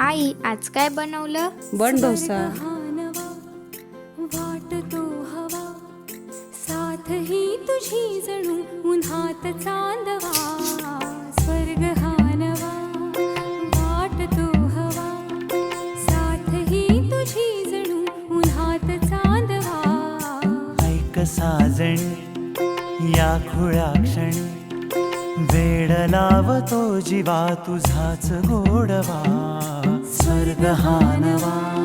आई आज काय बनवलं? बन डोसा. वाटतो हवा. साथ ही तुझी जणू उन्हात चांदवा. स्वर्ग हा नवा वाटतो हवा. साथ ही तुझी जणू उन्हात चांदवा. ऐक साजणी या खुळ्या क्षणी. वेड लावतो जीवा तुझाच गोडवा. स्वर्ग हा नवा